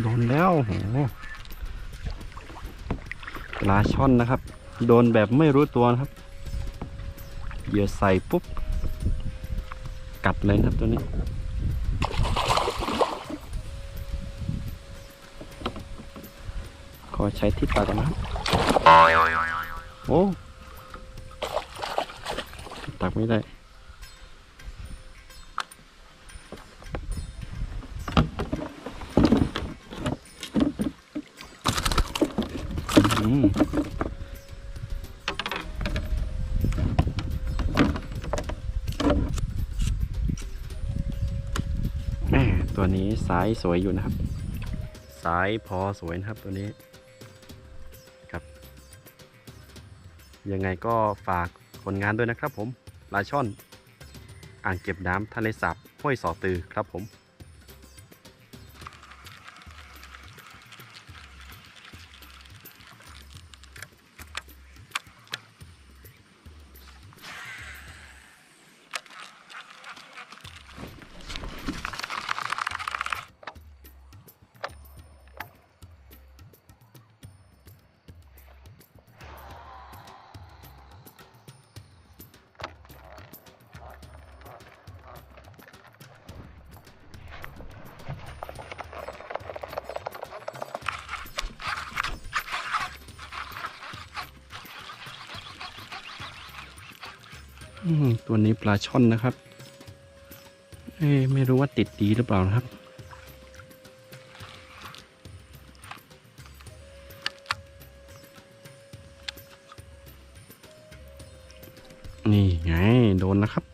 โดนแล้วโหปลาช่อนนะครับ โดนแบบไม่รู้ตัวนะครับเหยื่อใส่ปุ๊บ กัดเลยครับตัวนี้ขอใช้ที่ตักนะครับโอ้ตักไม่ได้ แม่ตัวนี้สายสวยอยู่นะครับ สายพอสวยนะครับตัวนี้ครับ ยังไงก็ฝากผลงานด้วยนะครับผมลาช่อน อ่างเก็บน้ำทะเลสาบห้วยสอตือครับผม ตัวนี้ปลาช่อนนะครับ เอ้ไม่รู้ว่าติดดีหรือเปล่านะครับ นี่ไง โดนนะครับ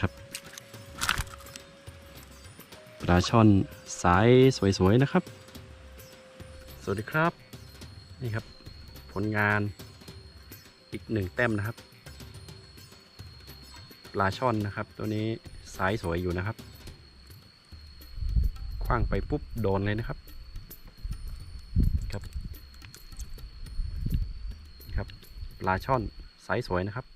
ครับปลาช่อนสายสวยๆนะครับ สวัสดีครับ นี่ครับ ผลงานอีกหนึ่งแต้มนะครับ ปลาช่อนนะครับ ตัวนี้สายสวยอยู่นะครับคว้างไปปุ๊บโดนเลยนะครับครับครับปลาช่อนสายสวยนะครับ